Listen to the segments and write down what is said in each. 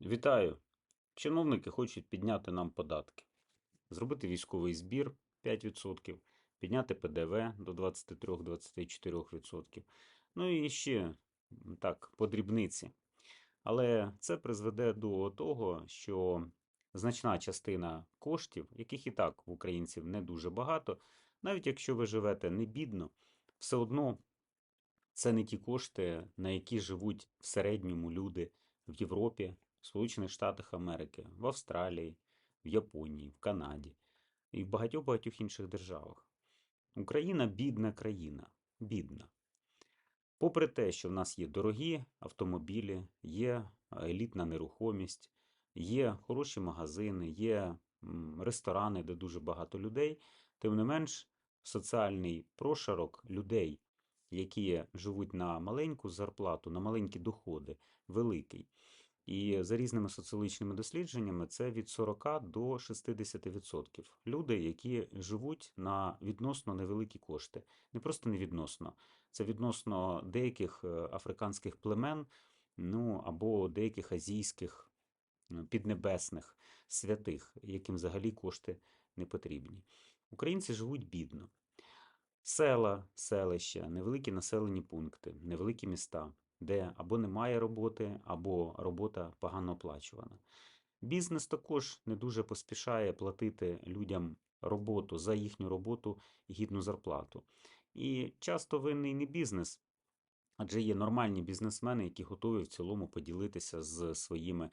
Вітаю! Чиновники хочуть підняти нам податки, зробити військовий збір 5%, підняти ПДВ до 23-24%. Ну і ще так, по дрібниці. Але це призведе до того, що значна частина коштів, яких і так в українців не дуже багато, навіть якщо ви живете не бідно, все одно це не ті кошти, на які живуть в середньому люди в Європі, в Сполучених Штатах Америки, в Австралії, в Японії, в Канаді і в багатьох-багатьох інших державах. Україна бідна країна, бідна. Попри те, що в нас є дорогі автомобілі, є елітна нерухомість, є хороші магазини, є ресторани, де дуже багато людей, тим не менш, соціальний прошарок людей, які живуть на маленьку зарплату, на маленькі доходи, великий. І за різними соціологічними дослідженнями це від 40 до 60%. Люди, які живуть на відносно невеликі кошти. Не просто не відносно, це відносно деяких е, африканських племен, ну або деяких азійських е, піднебесних святих, яким взагалі кошти не потрібні. Українці живуть бідно. Села, селища, невеликі населені пункти, невеликі міста, де або немає роботи, або робота погано оплачувана. Бізнес також не дуже поспішає платити людям роботу за їхню роботу гідну зарплату. І часто винний не бізнес, адже є нормальні бізнесмени, які готові в цілому поділитися з своїми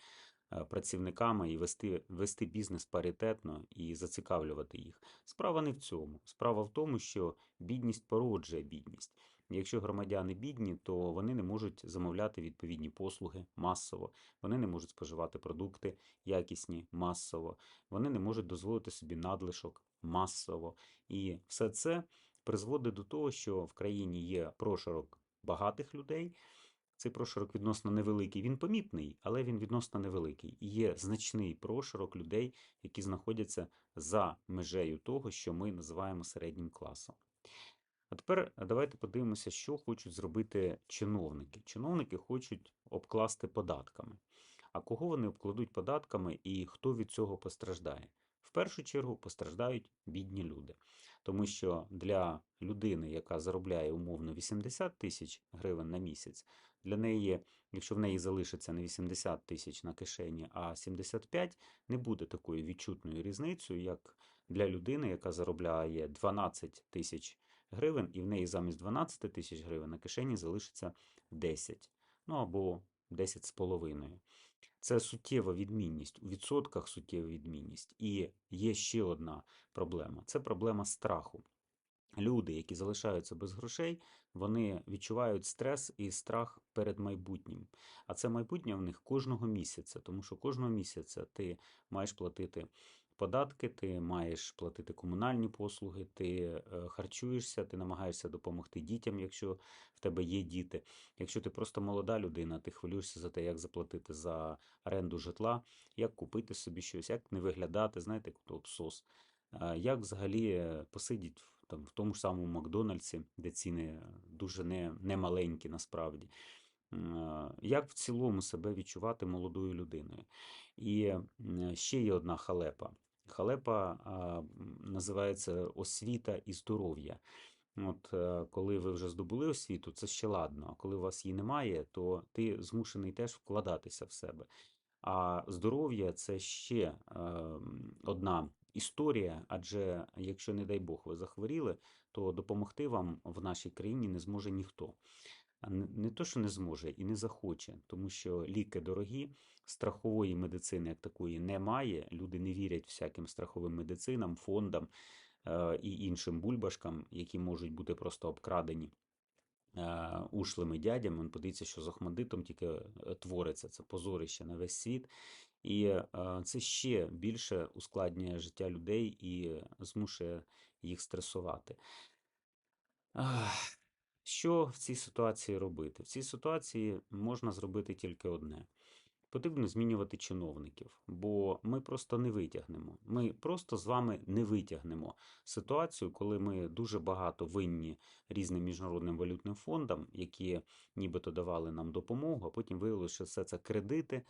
е, працівниками і вести, вести бізнес паритетно і зацікавлювати їх. Справа не в цьому. Справа в тому, що бідність породжує бідність. Якщо громадяни бідні, то вони не можуть замовляти відповідні послуги масово, вони не можуть споживати продукти якісні масово, вони не можуть дозволити собі надлишок масово. І все це призводить до того, що в країні є прошарок багатих людей. Цей прошарок відносно невеликий. Він помітний, але він відносно невеликий. І є значний прошарок людей, які знаходяться за межею того, що ми називаємо середнім класом. А тепер давайте подивимося, що хочуть зробити чиновники. Чиновники хочуть обкласти податками. А кого вони обкладуть податками і хто від цього постраждає? В першу чергу постраждають бідні люди. Тому що для людини, яка заробляє умовно 80 тисяч гривень на місяць, для неї, якщо в неї залишиться не 80 тисяч на кишені, а 75, не буде такою відчутною різницею, як для людини, яка заробляє 12 тисяч гривень, і в неї замість 12 тисяч гривень на кишені залишиться 10, ну або 10 з половиною. Це суттєва відмінність, у відсотках суттєва відмінність. І є ще одна проблема це проблема страху. Люди, які залишаються без грошей, вони відчувають стрес і страх перед майбутнім. А це майбутнє в них кожного місяця, тому що кожного місяця ти маєш платити податки, ти маєш платити комунальні послуги, ти е, харчуєшся, ти намагаєшся допомогти дітям, якщо в тебе є діти. Якщо ти просто молода людина, ти хвилюєшся за те, як заплатити за оренду житла, як купити собі щось, як не виглядати, знаєте, як то СОС. Як взагалі е, посидіти там, в тому ж самому Макдональдсі, де ціни дуже не, не маленькі насправді. Як в цілому себе відчувати молодою людиною? І ще є одна халепа. Халепа називається освіта і здоров'я. От е, коли ви вже здобули освіту, це ще ладно. А коли у вас її немає, то ти змушений теж вкладатися в себе. А здоров'я це ще ем, одна історія, адже якщо, не дай Бог, ви захворіли, то допомогти вам в нашій країні не зможе ніхто. Не то, що не зможе і не захоче, тому що ліки дорогі, страхової медицини як такої немає. Люди не вірять всяким страховим медицинам, фондам е, і іншим бульбашкам, які можуть бути просто обкрадені е, ушлими дядями. Он подивіться, що з Охмадитом тільки е, твориться це позорище на весь світ. І це ще більше ускладнює життя людей і змушує їх стресувати. Ах, Що в цій ситуації робити? В цій ситуації можна зробити тільки одне: Потрібно змінювати чиновників, бо ми просто не витягнемо. Ми просто з вами не витягнемо ситуацію, коли ми дуже багато винні різним міжнародним валютним фондам, які нібито давали нам допомогу, а потім виявилося, що все це кредити,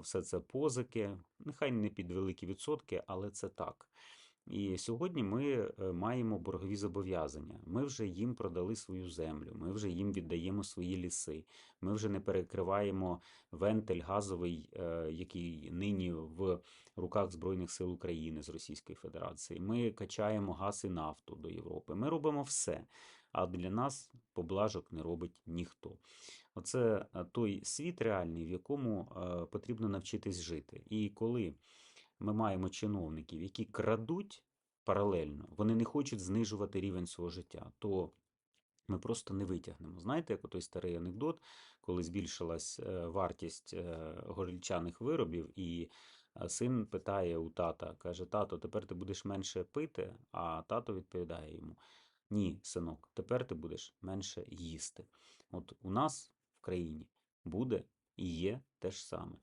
все це позики, нехай не під великі відсотки, але це так. І сьогодні ми е, маємо боргові зобов'язання. Ми вже їм продали свою землю, ми вже їм віддаємо свої ліси, ми вже не перекриваємо вентиль газовий, е, який нині в руках Збройних сил України з Російської Федерації. Ми качаємо газ і нафту до Європи. Ми робимо все. А для нас поблажок не робить ніхто. Оце е, той світ реальний, в якому потрібно навчитись жити. І коли ми маємо чиновників, які крадуть паралельно, вони не хочуть знижувати рівень свого життя, то ми просто не витягнемо. Знаєте, як той старий анекдот, коли збільшилась е, вартість е, горільчаних виробів, і е, син питає у тата, каже: Тато, тепер ти будеш менше пити, а тато відповідає йому: Ні, синок, тепер ти будеш менше їсти. От у нас в країні буде і є те ж саме.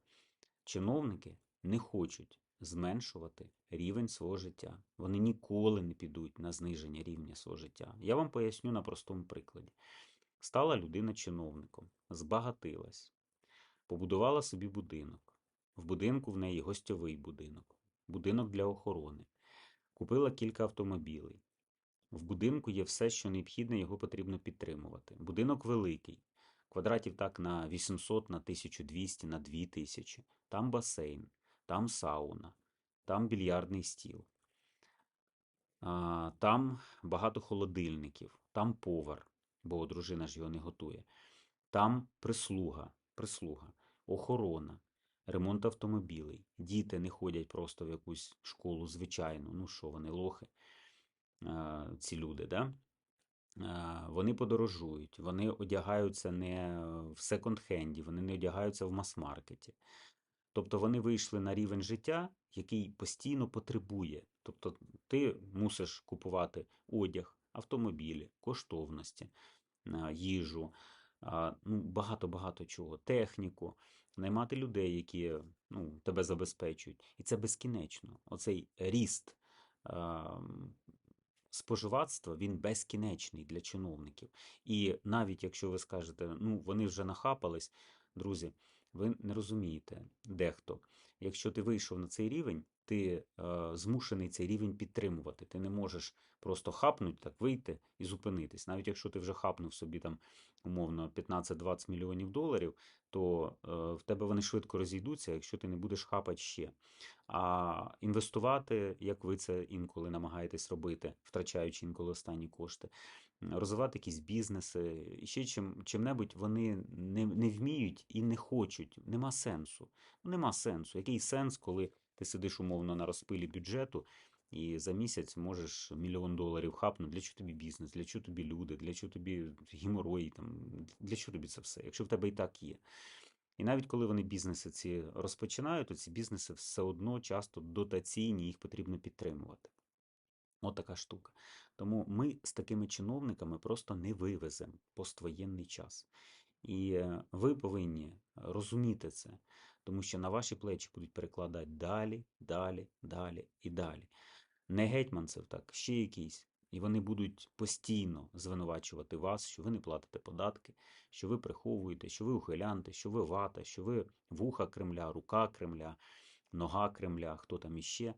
Чиновники не хочуть зменшувати рівень свого життя. Вони ніколи не підуть на зниження рівня свого життя. Я вам поясню на простому прикладі. Стала людина чиновником, збагатилась, побудувала собі будинок. В будинку в неї гостьовий будинок, будинок для охорони, купила кілька автомобілей. В будинку є все, що необхідне, його потрібно підтримувати. Будинок великий, квадратів так на 800, на 1200, на 2000. Там басейн, там сауна, там більярдний стіл, там багато холодильників, там повар, бо дружина ж його не готує, там прислуга, прислуга, охорона, ремонт автомобілей. Діти не ходять просто в якусь школу звичайну. Ну що, вони лохи, ці люди, да? Вони подорожують, вони одягаються не в секонд-хенді, вони не одягаються в мас-маркеті. Тобто вони вийшли на рівень життя, який постійно потребує. Тобто ти мусиш купувати одяг, автомобілі, коштовності, їжу, ну, багато-багато чого, техніку, наймати людей, які ну, тебе забезпечують. І це безкінечно. Оцей ріст споживацтва він безкінечний для чиновників. І навіть якщо ви скажете, ну вони вже нахапались, друзі, ви не розумієте, дехто. Якщо ти вийшов на цей рівень, ти е, змушений цей рівень підтримувати. Ти не можеш просто хапнуть, так вийти і зупинитись. Навіть якщо ти вже хапнув собі там умовно 15-20 мільйонів доларів, то е, в тебе вони швидко розійдуться, якщо ти не будеш хапати ще. А інвестувати, як ви це інколи намагаєтесь робити, втрачаючи інколи останні кошти, розвивати якісь бізнеси, і ще чим, чим-небудь вони не, не вміють і не хочуть. Нема сенсу. Ну, Нема сенсу. Який сенс, коли ти сидиш умовно на розпилі бюджету і за місяць можеш мільйон доларів хапнути? Для чого тобі бізнес? Для чого тобі люди? Для чого тобі геморрой? Там, для чого тобі це все? Якщо в тебе і так є. І навіть коли вони бізнеси ці розпочинають, то ці бізнеси все одно часто дотаційні, їх потрібно підтримувати. От така штука. Тому ми з такими чиновниками просто не вивеземо поствоєнний час. І е, ви повинні розуміти це, тому що на ваші плечі будуть перекладати далі, далі, далі і далі. Не гетьманцев, так, ще якийсь. І вони будуть постійно звинувачувати вас, що ви не платите податки, що ви приховуєте, що ви ухилянти, що ви вата, що ви вуха Кремля, рука Кремля, нога Кремля, хто там іще,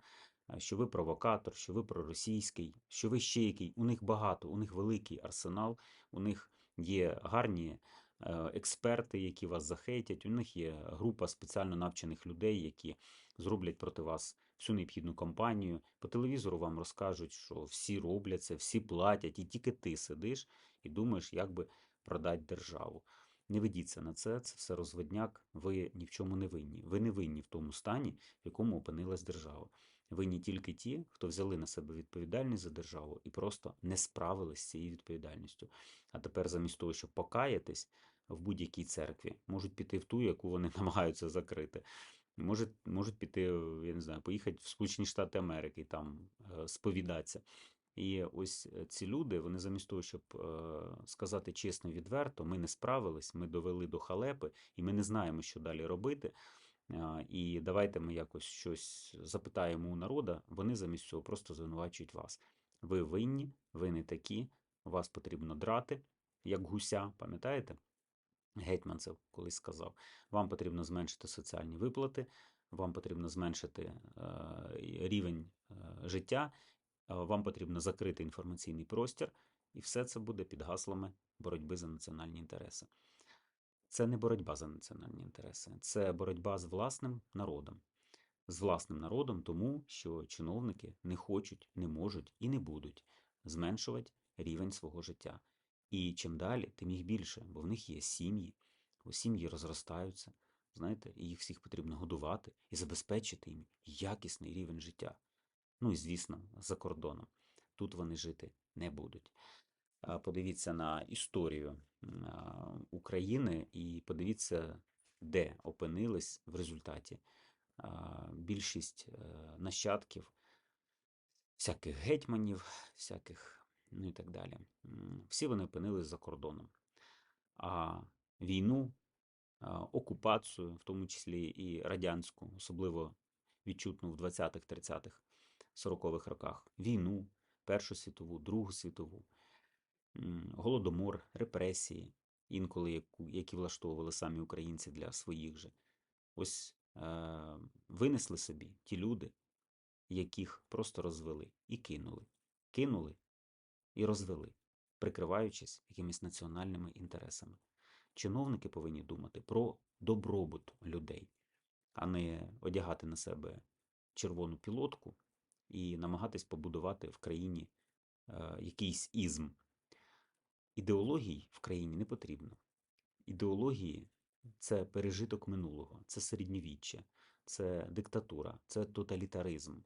що ви провокатор, що ви проросійський, що ви ще який. У них багато, у них великий арсенал, у них є гарні е, експерти, які вас захейтять, у них є група спеціально навчених людей, які зроблять проти вас всю необхідну кампанію. По телевізору вам розкажуть, що всі роблять це, всі платять, і тільки ти сидиш і думаєш, як би продати державу. Не ведіться на це, це все розводняк, ви ні в чому не винні. Ви не винні в тому стані, в якому опинилась держава. Винні тільки ті, хто взяли на себе відповідальність за державу і просто не справились з цією відповідальністю. А тепер, замість того, щоб покаятись в будь-якій церкві, можуть піти в ту, яку вони намагаються закрити. Можуть, можуть піти, я не знаю, поїхати в Сполучені Штати Америки, там е, сповідатися. І ось е, ці люди, вони замість того, щоб е, сказати чесно і відверто, ми не справились, ми довели до халепи, і ми не знаємо, що далі робити. І давайте ми якось щось запитаємо у народа, вони замість цього просто звинувачують вас. Ви винні, ви не такі, вас потрібно драти, як гуся, пам'ятаєте? Гетьманцев колись сказав: вам потрібно зменшити соціальні виплати, вам потрібно зменшити е, рівень е, життя, е, вам потрібно закрити інформаційний простір, і все це буде під гаслами боротьби за національні інтереси. Це не боротьба за національні інтереси, це боротьба з власним народом. З власним народом, тому що чиновники не хочуть, не можуть і не будуть зменшувати рівень свого життя. І чим далі, тим їх більше, бо в них є сім'ї, сім'ї розростаються, знаєте, і їх всіх потрібно годувати і забезпечити їм якісний рівень життя. Ну і звісно, за кордоном. Тут вони жити не будуть. Подивіться на історію України і подивіться, де опинились в результаті більшість е, нащадків, всяких гетьманів, всяких, ну і так далі. Всі вони опинились за кордоном. А війну, окупацію, в тому числі і радянську, особливо відчутну в 20-х, 30-х, 40-х роках, війну, Першу світову, Другу світову, голодомор, репресії, інколи які влаштовували самі українці для своїх же. Ось е, винесли собі ті люди, яких просто розвели і кинули. Кинули і розвели, прикриваючись якимись національними інтересами. Чиновники повинні думати про добробут людей, а не одягати на себе червону пілотку і намагатись побудувати в країні е, якийсь ізм. Ідеологій в країні не потрібно. Ідеології це пережиток минулого, це середньовіччя, це диктатура, це тоталітаризм.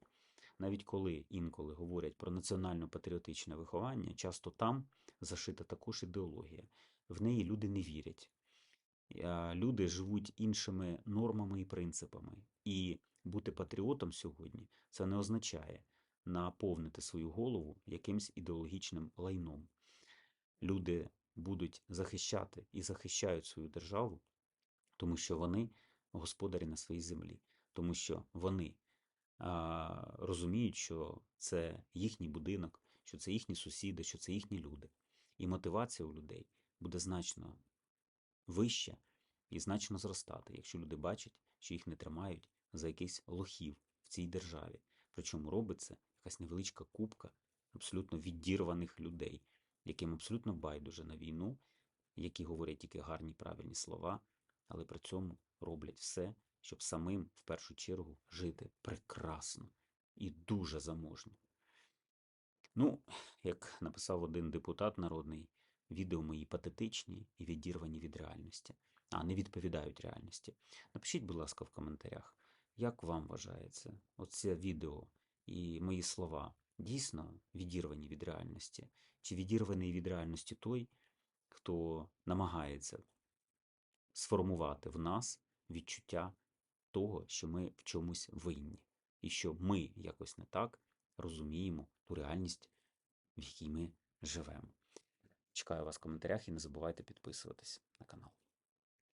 Навіть коли інколи говорять про національно-патріотичне виховання, часто там зашита також ідеологія. В неї люди не вірять. Люди живуть іншими нормами і принципами. І бути патріотом сьогодні це не означає наповнити свою голову якимсь ідеологічним лайном. Люди будуть захищати і захищають свою державу, тому що вони господарі на своїй землі, тому що вони а, розуміють, що це їхній будинок, що це їхні сусіди, що це їхні люди. І мотивація у людей буде значно вища і значно зростати, якщо люди бачать, що їх не тримають за якихось лохів в цій державі. Причому робиться якась невеличка купка абсолютно відірваних людей, яким абсолютно байдуже на війну, які говорять тільки гарні правильні слова, але при цьому роблять все, щоб самим в першу чергу жити прекрасно і дуже заможно. Ну, як написав один депутат народний, відео мої патетичні і відірвані від реальності, а не відповідають реальності. Напишіть, будь ласка, в коментарях, як вам вважається оце відео і мої слова дійсно відірвані від реальності? Чи відірваний від реальності той, хто намагається сформувати в нас відчуття того, що ми в чомусь винні, і що ми якось не так розуміємо ту реальність, в якій ми живемо. Чекаю вас в коментарях і не забувайте підписуватись на канал.